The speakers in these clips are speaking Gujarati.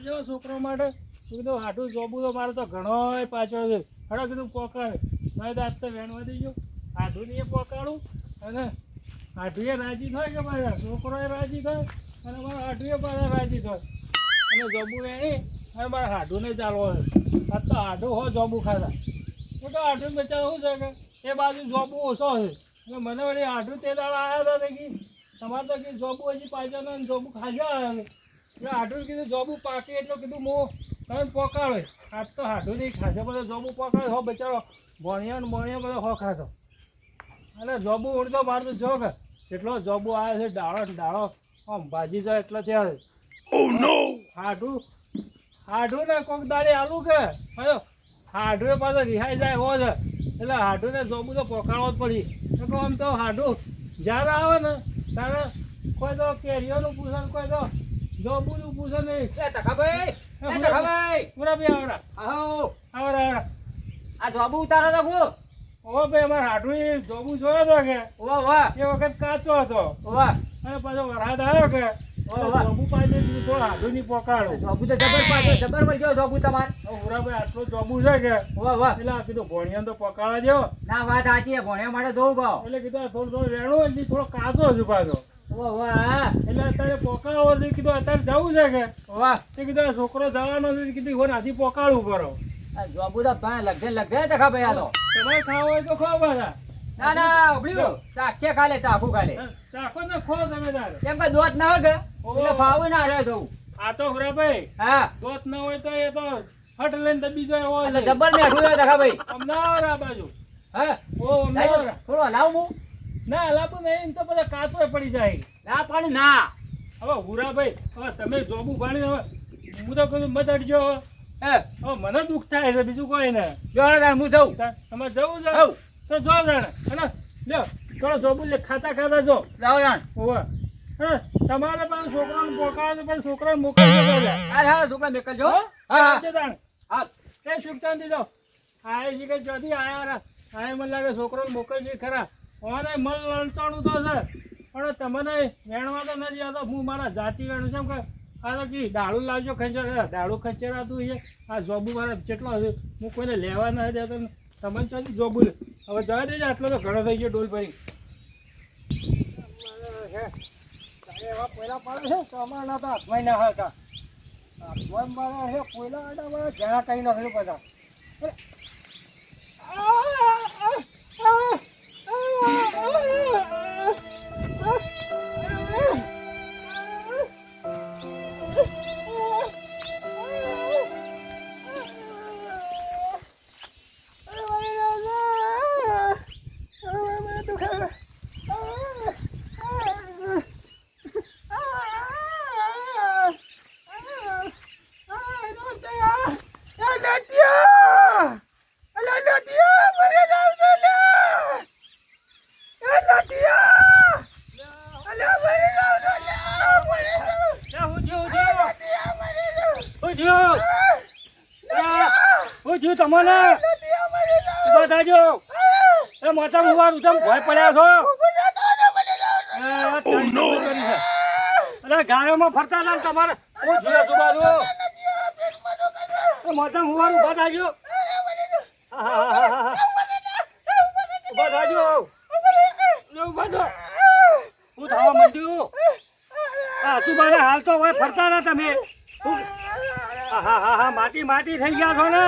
જો છોકરો માટે. મેં કીધું, હાટું જોબું તો મારે તો ઘણો પાછળ છે. હડો કીધું, પોકાડ. તો આજ તો વહેણવા દઈ ગયો. હાટું એ પોકાડું. અને હાટું રાજી થાય કે મારા? છોકરો એ રાજી થાય? અને મારા હાટું એ પાછા રાજી થાય? અને જોબુ વેણી અને મારા નહીં ચાલવો આજ તો હાઠું હો જોબુ ખાતા. હું તો હાઠું બચાવ છે કે એ બાજુ જોબુ ઓછો છે. એટલે મને વળી હાઠું તે દાડા આવ્યા હતા કે. તમારે તો કે જોબુ હજી પાછળ જોબુ ખાજા આવે એટલે હાટું કીધું જોબું પાકે એટલે કીધું મો તમે પોકાળે. આજ તો હાડું નહીં ખાધે બધો જોબું પોકાળે. હો બચારો ભણ્યો ને ભણ્યો બધો હો ખાધો. અને જોબુ ઉડતો મારતો તો જો કે. કેટલો જોબુ આવે છે ડાળો ને ડાળો આમ ભાજી જાય એટલે ત્યાં હાટું હાડું ને કોક દાડી આલું કે. હજો હાડું એ પાછો રિહાઈ જાય હો છે. એટલે હાડું ને જોબું તો પકાડવો જ પડી. એટલે આમ તો હાડું જ્યારે આવે ને ત્યારે કોઈ તો કેરીઓનું પૂછે ને કોઈ તો જોબુનું પૂછે નહીં એ તખાભાઈ એ તખાભાઈ પૂરા બી આવડા આવો આવરા આવરા આ જોબુ ઉતારો તો હું. ઓ ભાઈ અમાર હાડુઈ જોબુ જોયો તો કે? વાહ વાહ. એ વખત કાચો હતો. વાહ. અને પાછો વરસાદ આવ્યો કે. જોબુ પાછી થોડો હાડું ની પોકાળું. જોબુ તો જબર પાછો જબર વળગ્યો જોબુ તમાર. હુરાભાઈ આટલો જોબુ છે કે વાહ વાહ. એટલે આ કીધું ભણિયાને તો પકાળવા જેવો ના વાત સાચી ભણ્યા માટે જોવું ભાવ એટલે કીધું થોડો થોડું થોડું રેણું એટલે થોડો કાચો હજુ પાછો વાહ એટલે અત્યારે પોકાળો છે કીધું અત્યારે જવું છે કે? વાહ. તે કીધું આ છોકરો જવાનો છે કીધું ઈવન આથી પોકાળવું કરો. જોબુ તો ભા લગે લગે તખાભાઈ આલો તમારે ખાવા હોય તો ના ના ચાખે ખાલે ચાખું ખાલે. ચાખો ને ખો તમે તારે. કેમ કે દોત ના હોય કે. ફાવું ના રહે જવું આ તો હુરાભાઈ હા. દોત ના હોય તો એ તો ફટ લઈને તો બીજો એવો જબર મેઠું છે તખાભાઈ આમ આ બાજુ. હા. ઓ થોડો હલાવું હું ના લાભ નહીં એમ તો બધા કાચો પડી જાય. ના પાણી ના. હવે હુરાભાઈ હવે તમે જોબું ભાણી હવે હું તો કીધું મત અડજો. હવે હે. હવે મને દુઃખ થાય છે બીજું કોઈ ને જોડે હું જઉં. તમે તમારે જવું છે? તો જો જાણે. અને લ્યો થોડો જોબું લે ખાતા ખાતા જો. જાઓ જાણ. હોવે. હા તમારે પણ છોકરાને પોકાવે પણ છોકરાને મોકલજો હા હા છોકરા મેકલ જો હા? હા હા. એ સુખતાનથી દીધો આ કે જોથી આયા આય મને લાગે છોકરાને મોકલજે ખરા. ઓને મન લલચાણું તો છે. પણ તમને વેણવા તો નથી આવતો. હું મારા જાતિ વેણું છું. કે આ તો કી ડાળું લાવજો ખંચર. ડાળું ખંચરાતું છે? આ જોબુ મારા જેટલો હશે હું કોઈને લેવા નથી દેતો તમને ચાલી જોબુ. હવે જવા દેજો, આટલો તો ઘણો થઈ ગયો ડોલ ભરી. એવા પહેલા પાડે છે? તો અમારા તો હાથમાં ના હતા હાથમાં મારા છે પહેલા આડા મારા જણા કઈ નથી બધા તમને ઊભા થાજો એ મોટા મુવાર ઉતમ ભય પડ્યા છો. અરે ગાયોમાં ફરતા હતા તમારે? હું બાજુ એ મોટા મુવાર ઊભા થાજો. હા, હા, હા, હા, હા. ઊભા થાજો. ઊભા થો. હું થવા માંડ્યું. હા મારે હાલ તો હવે ફરતા ના તમે. હા હા હા હા માટી માટી થઈ ગયા છો ને.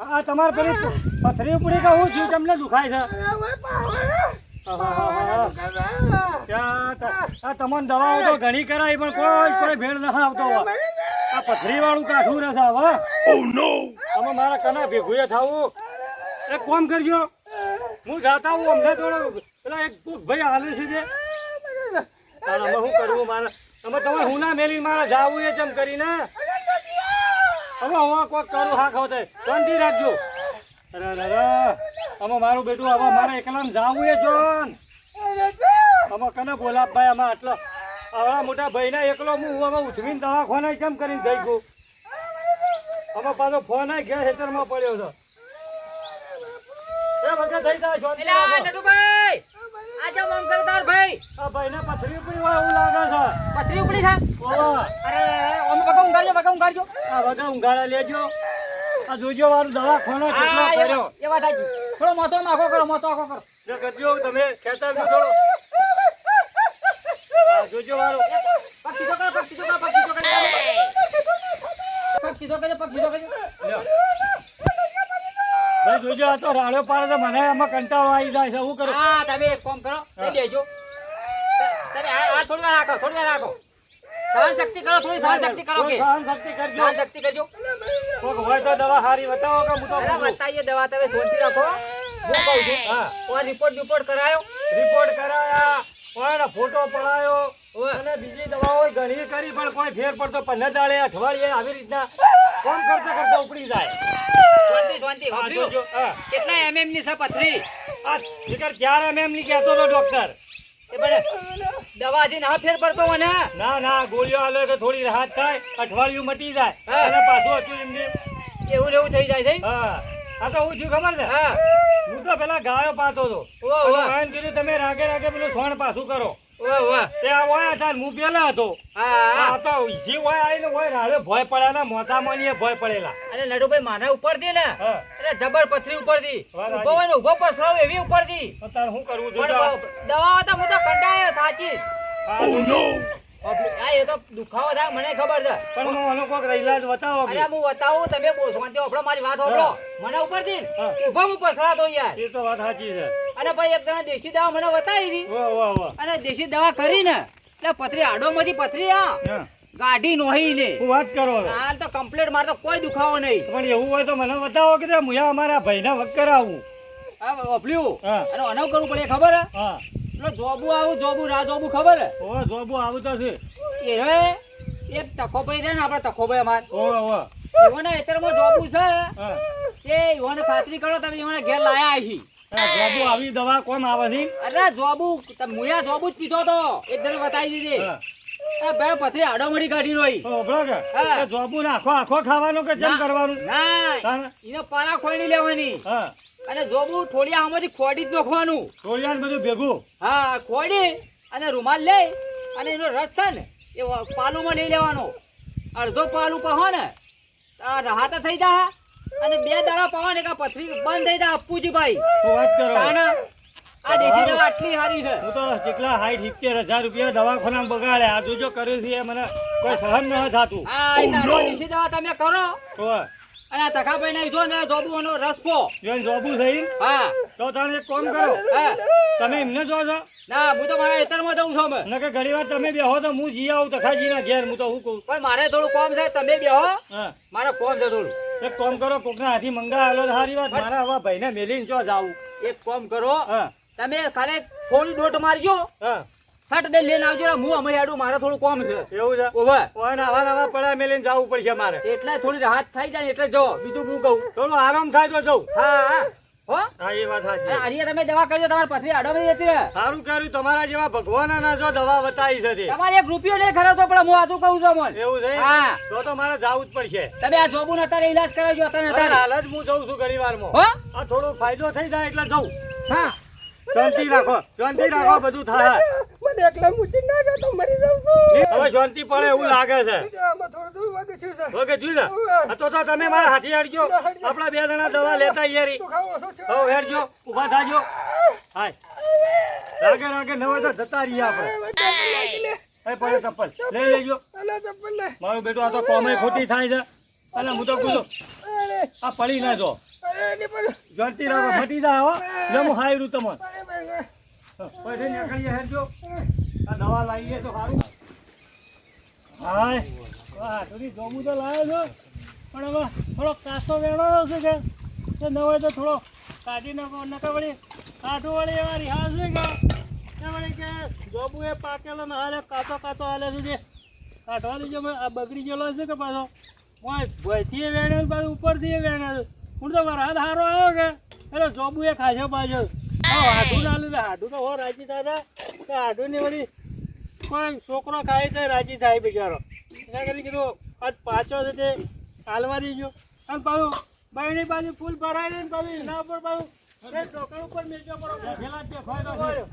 હા તમારે પેલી પથરી ઉપડી કે હું છું તમને દુખાય છે? આ તમને દવાઓ તો ઘણી કરાય પણ કોઈ કોઈ ભેળ ના આવતો. આ પથરી વાળું કાઠું રહેશે હવે. હવે મારા કના ભેગું એ થવું. એક કોમ કરજો. હું જાતા હું અમને થોડો પેલા એક ભાઈ હાલે છે જે. હું શું કરવું મારે? તમે તમે હું ના મેલી મારે જાવું એ જેમ કરીને હવે હું કોક કરું હા ખાવ તે શાંતિ રાખજો. અરે અમે મારું બેટું હવે મારે એકલામ જાવું એ જોન. અમે કને બોલાવ ભાઈ અમે આટલો આવડા મોટા ભાઈને એકલો હું હવે ઉઠવીને દવાખાને કેમ કરીને જઈ ગયું? હવે પાછો ફોન આવી ગયા ખેતરમાં પડ્યો છે. એ વખત થઈ જાય શાંતિ એલા મમ નટુભાઈ ભાઈ. આ ભાઈ ભાઈને પથરી ઉપડી હોય એવું લાગે છે. પથરી ઉપડી છે. અરે ઓમ બગા ઊંઘાડજો બગા ઊંઘાડજો આ બધા ઉંગાડા લેજો. આ જોજો વાળું દવાખાનો કેટલો આ કર્યો. એ વાત આજી થોડો મોતો આખો કરો મોતો આખો કરો. જો કરજો તમે ખેતર થોડો. આ જોજો વાળું પક્ષી કરો પક્ષી સીધો કરો પગ સીધો કરજો પગ સીધો કરજો લ્યો. જોજો આ તો રાડો પાડે તો મને એમાં કંટાળો આવી જાય છે હું કરું? હા તમે એક કામ કરો લઈ લેજો તમે આ થોડી રાખો થોડી રાખો. સહન શક્તિ કરો થોડી સહન શક્તિ કરો કે. સહન શક્તિ કરજો. સહન શક્તિ કરજો. કોક હોય તો દવા હારી બતાવો કે હું તો અરે બતાઈએ દવા તમે શાંતિ રાખો. હું કહું છું. હા. રિપોર્ટ રિપોર્ટ કરાયો. રિપોર્ટ કરાયા. પણ ફોટો પડાયો. અને બીજી દવાઓ ઘણી કરી પણ કોઈ ફેર પડતો પંદર દાડે અઠવાડિયે આવી રીતના કામ કરતા કરતા ઉપડી જાય. શાંતિ શાંતિ? કેટલા એમએમની છે પથરી? આ ફિકર ચાર એમએમની કહેતો હતો ડોક્ટર દવાથી ના ફેર પડતો મને. ના ના ગોળીઓ આલે તો થોડી રાહત થાય અઠવાડિયું મટી જાય. અને પાછું હતું એમને એવું એવું થઈ જાય છે હા. આ તો હું છું ખબર છે? હા. તો પેલા ગાયો પાતો હતો. અને કીધું તમે રાગે રાગે પેલું સોણ પાછું કરો. વાહ વાહ તે આ હોય હતા હું પેલા હતો. આ તો જે હોય આવીને હોય રાડે ભય પડ્યા ને મોટામાં ને ભય પડેલા. અને નડુભાઈ માના ઉપરથી ને? એટલે જબર પથરી ઉપરથી. ઊભો હોય ને ઊભો પસરાવ એવી ઉપરથી. તો શું કરવું દવા તો હું તો કંટાળ્યો થાચી આ એ તો દુખાવો થાય મને ખબર છે. પણ હું આનો કોક ઈલાજ બતાવો અરે હું બતાવું તમે શાંતિ હોભળો મારી વાત હોભળો મને ઉપરથી ઊભો હું પસરાતો યાર. એ તો વાત સાચી છે. અને ભાઈ એક જણા દેશી દવા મને બતાવી હતી. અને દેશી દવા કરીને એટલે પથરી આડોમાંથી પથરી આ ગાડી નોહી ને હું વાત કરો. હાલ તો કમ્પ્લીટ મારતો કોઈ દુખાવો નહીં. પણ એવું હોય તો મને બતાવો કે મુયા અમારા ભાઈના વગ કરાવું આ હા. અને અનવ કરવું પડે ખબર હા. એટલે જોબુ આવું જોબુ રા જોબુ ખબર હે? ઓ જોબુ આવું તો છે. એ રે એક તખો ભાઈ રે ને આપણે તખો ભાઈ અમાર. ઓ ઓવે એવોને એતરમાં જોબુ છે. એ તે ખાતરી કરો તમે એવોને ઘેર લાયા આહી જોબુ આવી દવા કોણ આવે છે? અરે જોબુ મુયા જોબુ જ પીધો તો. એક દર બતાવી દીધી. બે પથરી આડો મળી કાઢી રોઈ. એ જોબુ ને આખો આખો ખાવાનો કે જેમ કરવાનું? ના? એને પારા ખોલી લેવાની. હા. અને જોબુ ઠોળિયા આમાંથી ખોડી જ નાખવાનું. ઠોળિયા બધું ભેગું? હા ખોડી અને રૂમાલ લઈ અને એનો રસ છે ને એ પાલુમાં લઈ લેવાનો. અડધો પાલું પહો ને રાહત થઈ જા. અને બે દાડા પહો ને પથરી બંધ થઈ જા અપ્પુજીભાઈ તો વાત કરો. આ દેશી દવા આટલી સારી છે. હું તો કેટલા હાઈટ સિત્તેર હજાર રૂપિયા દવાખાના બગાડે આ જોજો કર્યું છે મને કોઈ સહન ન થતું. હા દેશી દવા તમે કરો. ઓવે. અને તખાભાઈ ને જો ને જોબુનો રસ પો. જોઈને જોબુ થઈ હા. તો તમે એક કામ કરો. હા. તમે એમને જો છો. ના હું તો મારા ખેતરમાં જઉં છું અમે. કે ઘણી વાર તમે બેહો તો હું જી આવું તખાજીના ઘેર હું તો શું કહું. પણ મારે થોડું કામ છે તમે બેહો. હા. મારે કામ છે થોડું. એક કામ કરો કોકના હાથી મંગાવેલો તો સારી વાત. મારા હવે ભાઈને મેલીને જો જાવું. એક કામ કરો. હા. તમે ખાલી થોડી દોટ મારજો. હા. સટ દઈ લઈને આવજો ને હું અમે આડું મારે થોડું કામ છે. એવું છે? ઓવે ઓય આવા નવા પડા મેલીને જવું પડશે મારે. એટલે થોડી રાહત થઈ જાય એટલે જો બીજું હું કહું. થોડું આરામ થાય તો જવું હા હા. હો? હા એ વાત સાચી. આર્ય તમે દવા કરજો તમારી પથરી આડો નહીં જતી સારું કર્યું તમારા જેવા ભગવાનના જો દવા વતાવી છે તે. તમારે એક રૂપિયો નહીં ખર્ચો પણ હું આતું કહું છું મને એવું છે? હા. તો તો મારે જવું જ પડશે. તમે આ જોબુ અત્યારે ઈલાજ કરાવજો અત્યારે અત્યારે. હાલ જ હું જઉં છું ઘણી વારમાં. હો? આ થોડો ફાયદો થઈ જાય એટલે જઉં. હા. શાંતિ રાખો શાંતિ રાખો બધું થાય. મને એકલા મૂકી ના જાઓ તો મરી જાવ છું. હવે શાંતિ પડે એવું લાગે છે. વાગે જોઈ લે તો તો તમે મારા હાથી હાડજો. આપણા બે જણા દવા લેતા યારી તો ખાવો ઓછો છે. હો હેડજો ઊભા થાજો. હાય. રાગે રાગે ન હોય તો જતા રહીએ આપણે. હવે. એ પડે ચપ્પલ. લઈ લેજો. મારું બેટું આ તો કોમે ખોટી થાય છે. અને હું તો કીધું આ પડી ના જો. શાંતિ રાખો મટી જાય હો. હું હાયરું ભાઈ. પછી નીકળીએ હેડજો આ દવા લાવીએ તો સારું. હાય. વાહ થોડી જોમું તો લાવ્યો છો. પણ હવે થોડો કાસો વેણો છે કે? ન હોય તો થોડો કાઢી નાખો નકા વળી કાઢું વળી એવા રિહાલ છે કે? વળી કે જોબુ એ પાકેલો ને હાલે, કાચો કાચો હાલે છે જે. કાઢવા દીજો, આ બગડી ગયેલો છે કે પાછો? મોય ભયથી એ વેણ્યો પાછું ઉપરથી એ વેણ્યો હું તો વરસાદ સારો આવ્યો કે? એટલે જોબુ એ ખાશો પાછો. હાડું ના લીધે હાડું તો હો રાજી થતા. કે હાડું ની વળી કોઈ છોકરો ખાય તો રાજી થાય બિચારો. એના કરી કીધું આજ પાછો છે તે હાલવા દીજો. અને પાછું બહેની બાજુ ફૂલ ભરાય ને પાછું એના ઉપર પાછું ટોકર ઉપર મેલજો બરો. પેલા જ તો છે.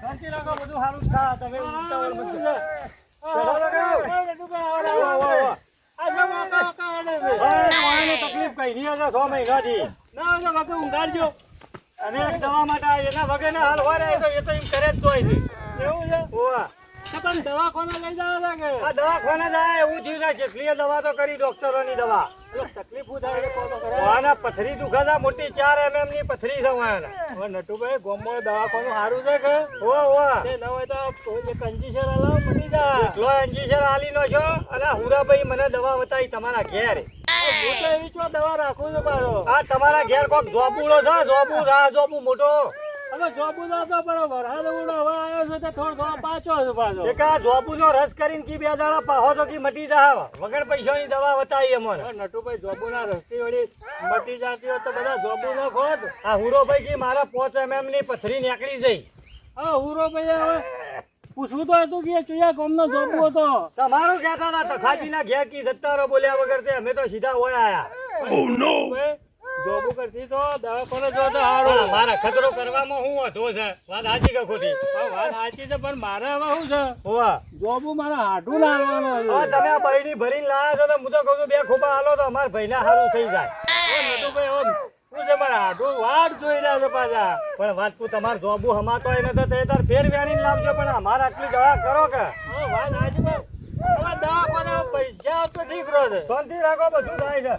શાંતિ રાખો બધું સારું થાય. તમે ઉતાવળ મત નહીં હશે છ મહિનાથી ના તો વાંકે ઊંઘાડજો. અને દવા માટે એના વગર હાલ હોય તો એ તો એમ કરે જ તોય છે એવું છે? ઓવા. તો દવાખાના લઈ છો કે? આ દવાખાના જાય એવું થયું છે જેટલી દવા તો કરી ડોક્ટરોની દવા. તકલીફ થાય પથરી દુખાતા મોટી ચાર એમએમની પથરી છે નટુભાઈ ગામમાં દવાખાનું સારું છે કે? ઓ તે ન હોય તો એક કંજીસર હલાવો મટી જાય એટલો એન્જિશર આલી નો છો અને હુરાભાઈ મને દવા બતાવી તમારા ઘેર. હું દવા રાખું છું પાછો? આ તમારા ઘેર કોક જોબુડો છે? જોબુ રા જોબુ મોટો. હવે જોબુ તો પણ વરસાદ ઉડો હવે આવ્યો છે તે થોડો થોડો પાછો છે પાછો. એક જોબુ નો રસ કરીને કી બે દાડા પાહો તો કી મટી જાય વગર પૈસાની દવા બતાવી અમને નટુભાઈ રસ્તી વળી મટી જાતી હોય તો બધા જોબુ ન ખોદ. આ હુરોભાઈ કી મારા પાંચ એમ ની પથરી નીકળી જઈ. હા હુરો ભાઈ હવે પૂછવું તો હતું કે ચુયા ગામનો જોબુ હતો. તમારું કહેતા હતા તખાજીના ઘેર કી જતા બોલ્યા વગર તે અમે તો સીધા હોય આયા. ભાઈ, જોબુ કરતી તો દવાખાને જો તો હારો. મારા ખતરો કરવામાં હું હતો છે. વાત સાચી કે ખોટી. વાત સાચી છે પણ મારે હવે શું છે? હોવા. જોબું મારા હાડું લાવવાનો હા તમે આ બૈડી ભરીને લાયા છો તો હું તો કહું છું બે ખોબા હાલો તો અમારા ભાઈને સારું થઈ જાય. નટુભાઈ છે પણ હાડું વાટ જોઈ રહ્યા છે પાછા. પણ વાત તું તમારે જોબુ હમાતો હોય ને તો તે તાર ફેર વેણી લાવજો પણ અમારે આટલી દવા કરો કે. વાત સાચી પણ પૈસા તો ઠીક રહે છે. શાંતિ રાખો બધું થાય છે.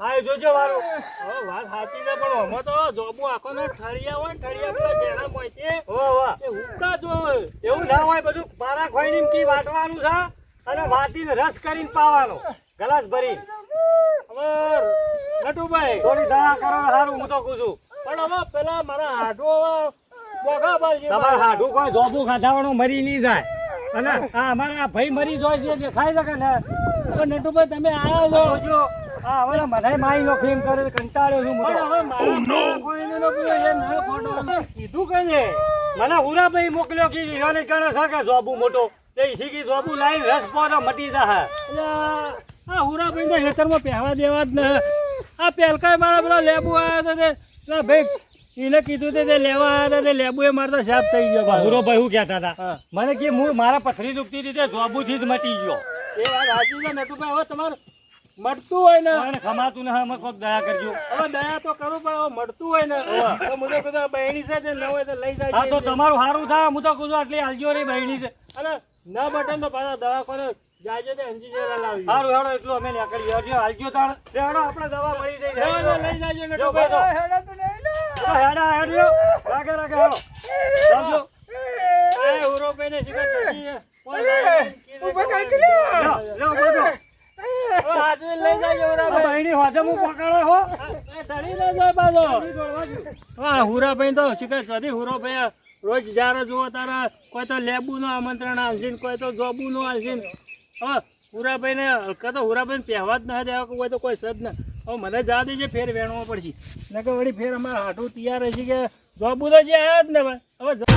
હા જોજો વારું. વાત સાચી છે પણ અમે તો જોબુ આખો ને ઠળિયા હોય ઠળિયા પેલા જેના મોંથી હો હો એ હુક્કા જોવે એવું ના હોય બધું પારા ખોઈને કી વાટવાનું છે અને વાટીને રસ કરીને પાવાનો. ગ્લાસ ભરીને. હવે નટુભાઈ થોડી દવા કરો સારું હું તો કહું છું. પણ હવે પેલા મારા હાડો બોગા બાજી તમારે હાડો કોઈ જોબુ ખાધાવાનો મરી નહીં જાય. અને આ અમારા ભાઈ મરી જાય છે જે ખાઈ શકે ને? તો નટુભાઈ તમે આવ્યા છો? હા આ હવે મને માઈ નો ફેમ કરે કંટાળ્યો છું હું પણ હવે મારા કોઈ નો એ નળ ખોટો કીધું કે ને મને હુરાભાઈ મોકલ્યો કે ઈરાની કરે છે કે જોબુ મોટો. તે ઈથી કી જોબુ લાઈન રસ પોતા મટી જાય આ હુરાભાઈ ના ખેતરમાં પહેવા દેવા જ ને. આ પેલકાય મારા પેલા લેબુ આવ્યા હતા તે. પેલા ભાઈ એને કીધું તે તે લેવા આવ્યા હતા તે લેબુ એ મારતા તો સાફ થઈ ગયો હુરો ભાઈ શું કહેતા હતા? મને કે હું મારા પથરી દુખતી હતી તે જોબુથી જ મટી ગયો. એ વાત સાચી છે નટુભાઈ હવે તમારે મળતું હોય ને. મને ખમાતું ને અમે કોક દયા કરજો. હવે દયા તો કરું પણ હવે મળતું હોય ને તો મને કીધું આ બહેણી છે તે ન હોય તો લઈ જાય હા તો તમારું સારું થાય હું તો કહું આટલી હાલજો રે બહેણી છે. અને ન બટન તો પાછા દવાખાને જાજે તે અંજી જેવા લાવજો સારું હેડો એટલું અમે નીકળી હજો હાલજો તાણ. હેડો આપણે દવા મળી જઈ ના, ના, લઈ જાજો ને તો. હેડો તો લઈ લો. હેડો હેડજો રાગે રાગે હેડો સમજો એ ઉરોભાઈ ને શિકાર કરી છે. કોઈ લાગે કીધું ઊભા કે કરી લે. લ્યો, લ્યો. હવે હાથમાં લઈ જાજો ઉરા ભાઈની હોજે હું પકડો હો. એ ના જાય બાજો હા હુરાભાઈ તો શિકાર હુરો હુરોભાઈ રોજ જ્યારે જુઓ તારા કોઈ તો લેબુનું આમંત્રણ આવશે કોઈ તો જોબુ નું આવશે ને. હવે હુરાભાઈ ને હલકા તો હુરાભાઈ પહેવા જ ના દેવા કોઈ તો કોઈ સદ ના. હવે મને જા દેજે, ફેર વેણવો પડશે. નકર વળી ફેર અમારે હાટું તૈયાર હશે કે જોબુ તો જે આવ્યા જ ને હવે